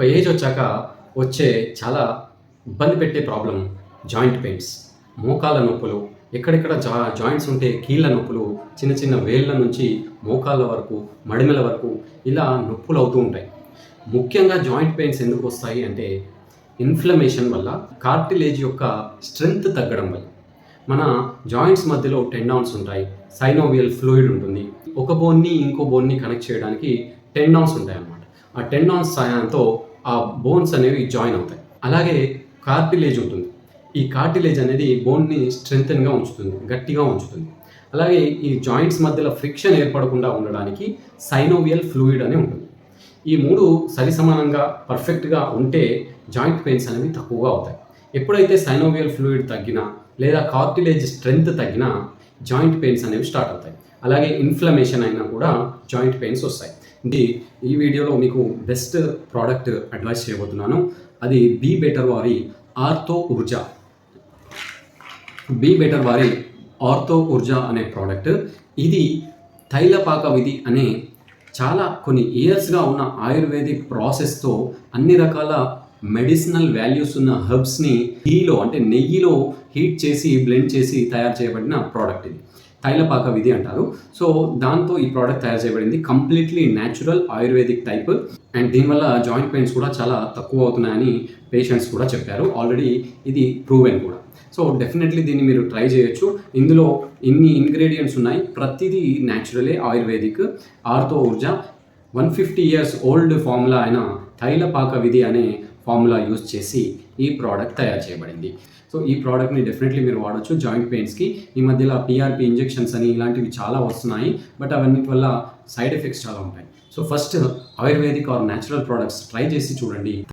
ఒక ఏజ్ వచ్చాక వచ్చే చాలా ఇబ్బంది పెట్టే ప్రాబ్లం జాయింట్ పెయిన్స్ మోకాళ్ళ నొప్పులు ఎక్కడెక్కడ జా జాయింట్స్ ఉంటే కీళ్ళ నొప్పులు చిన్న చిన్న వేళ్ళ నుంచి మోకాళ్ళ వరకు మడిమెల వరకు ఇలా నొప్పులు అవుతూ ఉంటాయి. ముఖ్యంగా జాయింట్ పెయిన్స్ ఎందుకు వస్తాయి అంటే ఇన్ఫ్లమేషన్ వల్ల కార్టిలేజ్ యొక్క స్ట్రెంగ్త్ తగ్గడం వల్ల. మన జాయింట్స్ మధ్యలో టెండాన్స్ ఉంటాయి సైనోవియల్ ఫ్లూయిడ్ ఉంటుంది. ఒక బోన్ని ఇంకో బోన్ని కనెక్ట్ చేయడానికి టెండాన్స్ ఉంటాయి అన్నమాట ఆ టెండాన్స్ సహాయంతో ఆ బోన్స్ అనేవి జాయిన్ అవుతాయి. అలాగే కార్టిలేజ్ ఉంటుంది. ఈ కార్టిలేజ్ అనేది బోన్ని స్ట్రెంగ్గా ఉంచుతుంది గట్టిగా ఉంచుతుంది. అలాగే ఈ జాయింట్స్ మధ్యలో ఫ్రిక్షన్ ఏర్పడకుండా ఉండడానికి సైనోవియల్ ఫ్లూయిడ్ అని ఉంటుంది. ఈ మూడు సరిసమానంగా పర్ఫెక్ట్గా ఉంటే జాయింట్ పెయిన్స్ అనేవి తక్కువగా అవుతాయి. ఎప్పుడైతే సైనోవియల్ ఫ్లూయిడ్ తగ్గినా లేదా కార్టిలేజ్ స్ట్రెంగ్త్ తగ్గినా జాయింట్ పెయిన్స్ అనేవి స్టార్ట్ అవుతాయి. అలాగే ఇన్ఫ్లమేషన్ అయినా కూడా జాయింట్ పెయిన్స్ వస్తాయి. ఇది ఈ వీడియోలో మీకు బెస్ట్ ప్రోడక్ట్ అడ్వైస్ చేయబోతున్నాను. అది బీ బెటర్ వారి ఆర్థో ఊర్జా. బీ బెటర్ వారి ఆర్థో ఊర్జా అనే ప్రోడక్ట్. ఇది తైలపాక విధి అనే చాలా కొన్ని ఇయర్స్గా ఉన్న ఆయుర్వేదిక్ ప్రాసెస్తో అన్ని రకాల మెడిసినల్ వాల్యూస్ ఉన్న హెర్బ్స్ని ఘీలో అంటే నెయ్యిలో హీట్ చేసి బ్లెండ్ చేసి తయారు చేయబడిన ప్రోడక్ట్ ఇది. తైలపాక విధి అంటారు. సో దాంతో ఈ ప్రోడక్ట్ తయారు చేయబడింది. Completely natural ayurvedic type and దీనివల్ల జాయింట్ పెయిన్స్ కూడా చాలా తక్కువ అవుతున్నాయని పేషెంట్స్ కూడా చెప్పారు. ఆల్రెడీ ఇది ప్రూవెన్ కూడా. సో డెఫినెట్లీ దీన్ని మీరు ట్రై చేయొచ్చు. ఇందులో ఇన్ని ఇంగ్రీడియంట్స్ ఉన్నాయి. ప్రతిదీ న్యాచురలే ayurvedic ortho Urja. One fifty years old formula అయిన తైలపాక విధి అనే ఫార్ములా యూజ్ చేసి ఈ ప్రోడక్ట్ తయారు చేయబడింది. సో ఈ ప్రోడక్ట్ని డెఫినెట్లీ మీరు వాడచ్చు జాయింట్ పెయిన్స్కి ఈ మధ్యలో పిఆర్పి ఇంజెక్షన్స్ అని ఇలాంటివి చాలా వస్తున్నాయి. బట్ అవన్నీ వల్ల సైడ్ ఎఫెక్ట్స్ చాలా ఉంటాయి. So first ayurvedic or natural products try చేసి చూడండి.